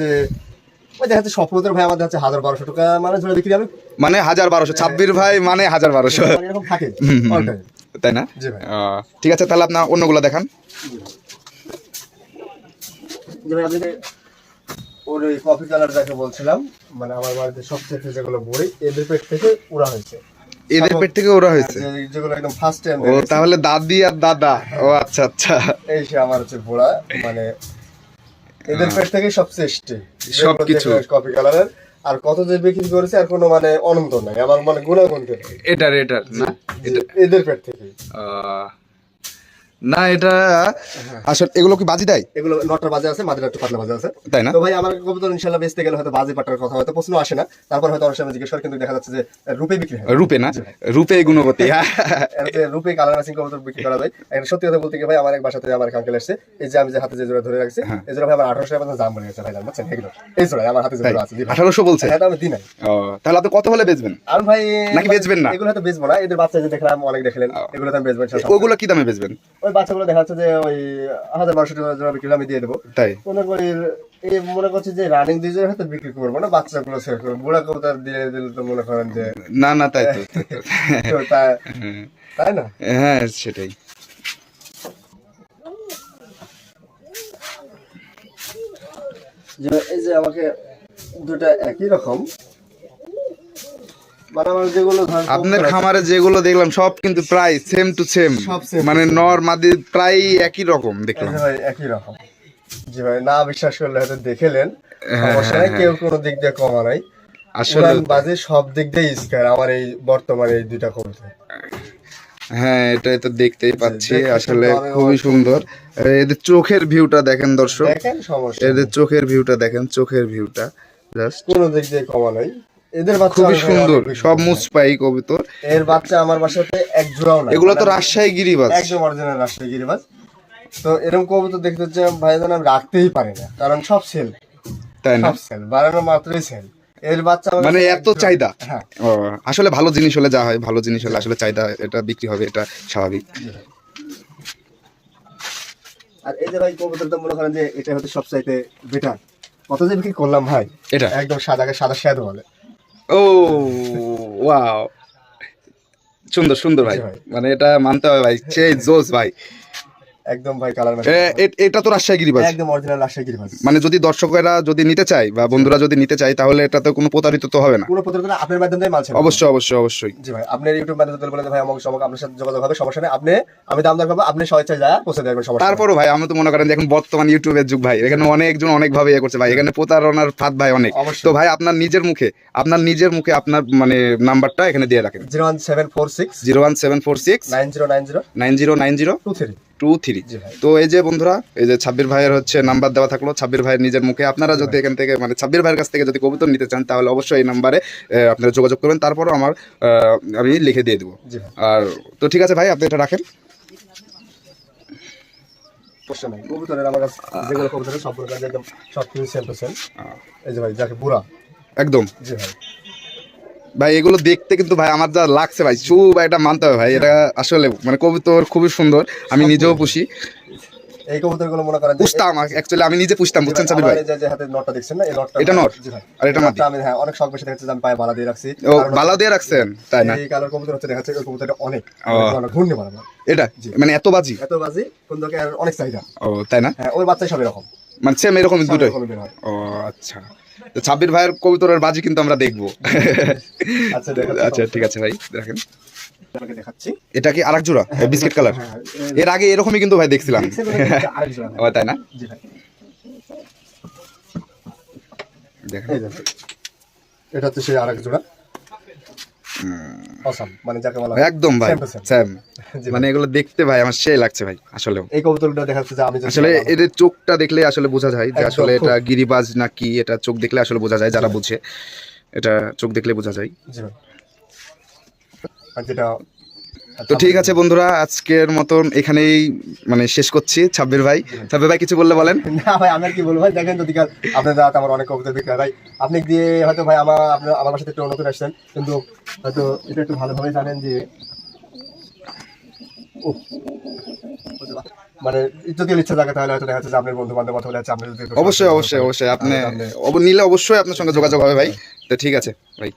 যে ওই দেখা যাচ্ছে স্বপ্নদের ভাই আমাদের হচ্ছে হাজার বারোশো টাকা মানে জোড়া বিক্রি হবে। মানে হাজার বারোশো ছাব্বির ভাই মানে হাজার বারোশো। এরকম থাকে। হুম, হুম, all time। তাই না? জি ভাই। আহ, ঠিক আছে তাহলে আপনার অন্যগুলো দেখান। যে ভাই আপনি যে ওর ওই কফি কালার যাকে বলছিলাম মানে আমার বাড়িতে সবচেয়ে যেগুলো বড়ি এদের পেট থেকে উড়া হয়েছে। এদের পেট থেকে ওরা হয়েছে? যে- যেগুলো একদম ফার্স্ট টাইম ও তাহলে দাদি আর দাদা। ও আচ্ছা আচ্ছা। এই সে আমার হচ্ছে বোড়া মানে এদের পেট থেকে সবচেয়ে স্টে সবকিছু। কপি কালারের আর কত যে বিক্রি করেছে আর কোনো মানে অনন্ত নাই। আমার মানে গুণাগুণ। এটার এটার না এদের পেট থেকে আহ, না এটা আসলে এগুলো কি বাজি দেয়? এগুলো নটার বাজে আছে মাঝে একটু পাতলা বাজে আছে। তাই না? তো ভাই আমার কবুতর ইনশাল্লাহ বেচতে গেলে হয়তো বাজে পাটার কথা হয়তো প্রশ্ন আসে না। তারপর হয়তো অনেক সময় জিজ্ঞেস করে কিন্তু দেখা যাচ্ছে যে রূপে বিক্রি হয়। রূপে না? রূপে গুণবতী হ্যাঁ। রূপে কালার ম্যাচিং কবুতর বিক্রি করা সত্যি কথা বলতে কি ভাই আমার এক বাসাতে আমার কাঙ্কেল এসছে। এই যে আমি যে হাতে যে জোড়া ধরে রাখছি হ্যাঁ। এই জোড়া ভাই আমার আঠারোশো টাকা দাম বলে গেছে ভাই জান বুঝছেন? এগুলো। এই জোড়া আমার হাতে জোড়া আছে জি ভাই। আঠারোশো বলছে? হ্যাঁ, এটা আমি দিই ও তাহলে আপনি কত হলে বেচবেন? আমি ভাই নাকি বেচবেন না? এগুলো হয়তো বেচবো না এদের বাচ্চা যে দেখলাম অনেক দেখলেন এগুলো তো আমি বেচবো ইনশাল্লাহ। ওগুলো কি দামে বেচবেন? ওই বাচ্চাগুলো দেখা যাচ্ছে যে ওই হাজার বারোশো টাকা জোড়া বিক্রি আমি দিয়ে দেবো। তাই? মনে করি এই মনে করছি যে রানিং দিয়ে হয়তো বিক্রি করব না বাচ্চাগুলো সেল করব বুড়া কবুতর দিয়ে দিলে তো মনে করেন যে না না তাই তা- তাই না? হ্যাঁ সেটাই। যে এই যে আমাকে দুটা একই রকম মানে আমার যেগুলো ধরেন আপনার খামারে যেগুলো দেখলাম সব কিন্তু প্রায় সেম টু সেম মানে নর মাদি প্রায় একই রকম দেখলাম। একই রকম। জি ভাই না বিশ্বাস করলে হয়তো দেখেলেন। হ্যাঁ, সমস্যা নাই কেউ কোনো দিক দিয়ে কমা নাই। আসলে বাজে সব দিক দিয়ে স্কার আমার এই বর্তমানে এই দুইটা কবুতর। হ্যাঁ এটাই তো দেখতেই পাচ্ছি। আসলে খুবই সুন্দর। এদের চোখের ভিউটা দেখেন দর্শক। দেখেন সমস্যা এদের চোখের ভিউটা দেখেন চোখের ভিউটা জাস্ট কোনো দিক দিয়ে কমা নাই। এদের বাচ্চা খুবই সুন্দর সব। মুসপাই কবিতর এর বাচ্চা আমার বাসাতে এক জোড়াও না এগুলো তো রাজশাহী গিরিবাজ। একদম অরিজিনাল রাজশাহী গিরিবাজ। তো এরকম কবুতর দেখতে হচ্ছে ভাইজান আমি রাখতেই পারি না কারণ সব সেল তাই না? সব সেল বাড়ানো মাত্রই সেল এর বাচ্চা মানে এত চাহিদা? হ্যাঁ। আসলে ভালো জিনিস হলে যা হয় ভালো জিনিস হলে আসলে চাহিদা এটা বিক্রি হবে এটা স্বাভাবিক। আর এই যে ভাই কবুতর তো মনে করেন যে এটা হচ্ছে সবচাইতে বেটার কত যে বিক্রি করলাম ভাই এটা? একদম সাদাকে সাদা শ্যাদ বলে। ও ওয়াও সুন্দর সুন্দর ভাই। মানে এটা মানতে হবে ভাই সেই জোস ভাই। একদম ভাই কালার এটা তো রাজশাহী গিরিবাজ। একদম অরিজিনাল রাজশাহী গিরিবাজ। মানে যদি দর্শকেরা যদি নিতে চায় বা বন্ধুরা যদি নিতে চায় তাহলে এটা তো কোনো প্রতারিত তো হবে না। পুরো প্রতিবেদন আপনার মাধ্যমে মাল অবশ্যই অবশ্যই অবশ্যই। জি ভাই আপনার ইউটিউব মাধ্যমে বলে ভাই আমাকে সমক আপনার সাথে যোগাযোগ হবে সমস্যা নেই। আপনি আমি দাম দর করব আপনি স্বেচ্ছায় যায় পৌঁছে দেবেন সমস্যা তারপরও ভাই আমরা তো মনে করেন যে এখন বর্তমান ইউটিউবের যুগ ভাই এখানে অনেকজন অনেক ভাবে ইয়ে করছে ভাই এখানে প্রতারণার ফাঁদ ভাই অনেক। তো ভাই আপনার নিজের মুখে আপনার নিজের মুখে আপনার মানে নাম্বারটা এখানে দিয়ে রাখেন। Zero one seven four six zero one seven four six nine zero nine zero nine zero nine zero two three. Two three তো এই যে বন্ধুরা এই যে ছাব্বির ভাইয়ের হচ্ছে নাম্বার দেওয়া থাকল ছাব্বির ভাইয়ের নিজের মুখে। আপনারা যদি এখান থেকে মানে ছাব্বির ভাইয়ের কাছ থেকে যদি কবুতর নিতে চান তাহলে অবশ্যই এই নাম্বারে আপনারা যোগাযোগ করবেন। তারপরও আমার আমি লিখে দিয়ে দেবো। আর তো ঠিক আছে ভাই আপনি এটা রাখেন। সমস্যা কবুতরের আমার কাছে যেগুলো কবুতরের একদম সব কিছু সেল এই যে ভাই যাকে বুড়া। একদম। জি ভাই। ভাই এগুলো দেখতে কিন্তু ভাই আমার যা লাগছে ভাই চু ভাই এটা মানতে হবে ভাই এটা আসলে মানে কবুতর খুবই সুন্দর আমি নিজেও পুষি। এই কবুতরগুলো মনে করেন পুষতাম অ্যাকচুয়ালি আমি নিজে পুষতাম জি বুঝছেন সাবির ভাই? যে- যে হাতে নটটা দেখছেন না এই নটটা এটা নট? আর এটা আমি হ্যাঁ অনেক শখ বেশি দেখাচ্ছে আমি পায়ে বালা দিয়ে রাখছি। ও বালা দিয়ে রাখছেন? তাই না? এই কালার কবুতর হচ্ছে দেখাচ্ছে ওই কবুতরটা অনেক ও। অনেক ঘূর্ণি বানাবো এটা মানে এত বাজি? এত বাজি আর অনেক চাহিদা। ও তাই না? হ্যাঁ ওর সব এরকম। মানে সেম এরকম দুটোই। ও আচ্ছা। তো ছাব্বির ভাইয়ের কবুতরের বাজি কিন্তু আমরা দেখব। আচ্ছা আচ্ছা ঠিক আছে ভাই দেখেন। এটা কি আরেক জোড়া বিস্কিট কালারের আগে এরকমই কিন্তু ভাই দেখছিলাম। তাই না? দেখেন। এটা হচ্ছে সেই আরেক জোড়া মানে যাকে বলা একদম ভাই। স্যাম মানে এগুলো দেখতে ভাই আমার সেই লাগছে ভাই আসলে এই কবুতরটা দেখাচ্ছে যে আমি আসলে এদের চোখটা দেখলে আসলে বোঝা যায় যে আসলে এটা গিরিবাজ না কি এটা চোখ দেখলে আসলে বোঝা যায় যারা বুঝে। এটা চোখ দেখলে বোঝা যায়। আর যেটা তো ঠিক আছে বন্ধুরা আজকের মতন এখানেই মানে শেষ করছি। ছাব্বির ভাই ছাব্বির ভাই কিছু বললে বলেন? না ভাই আমি আর কি বলব ভাই দেখেন যদি আপনার দাঁত আমার অনেক কবুতর বিক্রি ভাই আপনি দিয়ে হয়তো ভাই আমার আপনার আমার বাসাতে একটু নতুন আসছেন কিন্তু হয়তো এটা একটু ভালোভাবে জানেন যে মানে যদি ইচ্ছা থাকে তাহলে হয়তো দেখা যাচ্ছে আপনার বন্ধু বান্ধব অথবা দেখা আপনি যদি অবশ্যই অবশ্যই অবশ্যই। আপনি নিলে অবশ্যই আপনার সঙ্গে যোগাযোগ হবে ভাই। তো ঠিক আছে ভাই।